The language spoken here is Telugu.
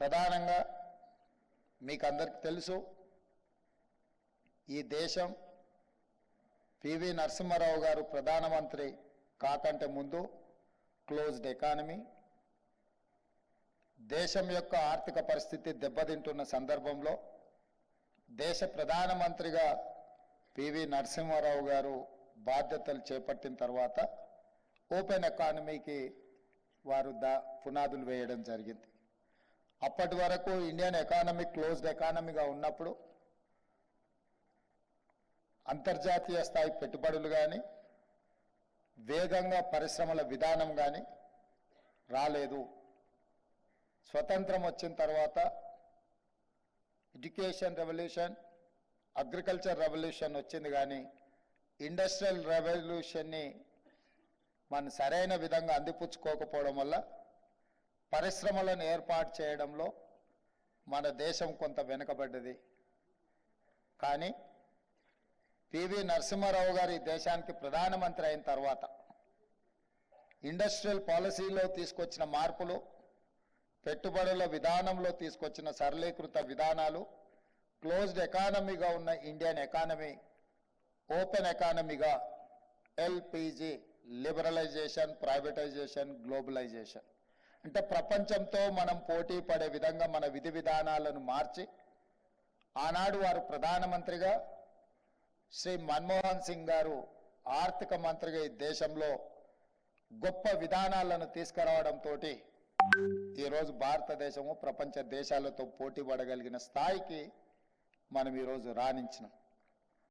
ప్రధానంగా మీకు అందరికి తెలుసు ఈ దేశం పివి నరసింహారావు గారు ప్రధానమంత్రి కాకంటే ముందు క్లోజ్డ్ ఎకానమీ దేశం యొక్క ఆర్థిక పరిస్థితి దెబ్బతింటున్న సందర్భంలో దేశ ప్రధానమంత్రిగా పివి నరసింహారావు గారు బాధ్యతలు చేపట్టిన తర్వాత ఓపెన్ ఎకానమీకి వారు దా పునాదులు వేయడం జరిగింది. అప్పటి వరకు ఇండియన్ ఎకానమీ క్లోజ్డ్ ఎకానమీగా ఉన్నప్పుడు అంతర్జాతీయ స్థాయి పెట్టుబడులు కానీ వేగంగా పరిశ్రమల విధానం కానీ రాలేదు. స్వతంత్రం వచ్చిన తర్వాత ఎడ్యుకేషన్ రెవల్యూషన్ అగ్రికల్చర్ రెవల్యూషన్ వచ్చింది కానీ ఇండస్ట్రియల్ రెవల్యూషన్ని మనం సరైన విధంగా అందిపుచ్చుకోకపోవడం వల్ల పరిశ్రమలను ఏర్పాటు చేయడంలో మన దేశం కొంత వెనుకబడ్డది. కానీ పివి నరసింహారావు గారి దేశానికి ప్రధానమంత్రి అయిన తర్వాత ఇండస్ట్రియల్ పాలసీలో తీసుకొచ్చిన మార్పులు పెట్టుబడుల విధానంలో తీసుకొచ్చిన సరళీకృత విధానాలు క్లోజ్డ్ ఎకానమీగా ఉన్న ఇండియన్ ఎకానమీ ఓపెన్ ఎకానమీగా ఎల్పిజి లిబరలైజేషన్ ప్రైవేటైజేషన్ గ్లోబలైజేషన్. అంటే ప్రపంచంతో మనం పోటీ పడే విధంగా మన విధి విధానాలను మార్చి ఆనాడు వారు ప్రధానమంత్రిగా శ్రీ మన్మోహన్ సింగ్ గారు ఆర్థిక మంత్రిగా ఈ దేశంలో గొప్ప విధానాలను తీసుకురావడంతో ఈరోజు భారతదేశము ప్రపంచ దేశాలతో పోటీ పడగలిగిన స్థాయికి మనం ఈరోజు రాణించినాం.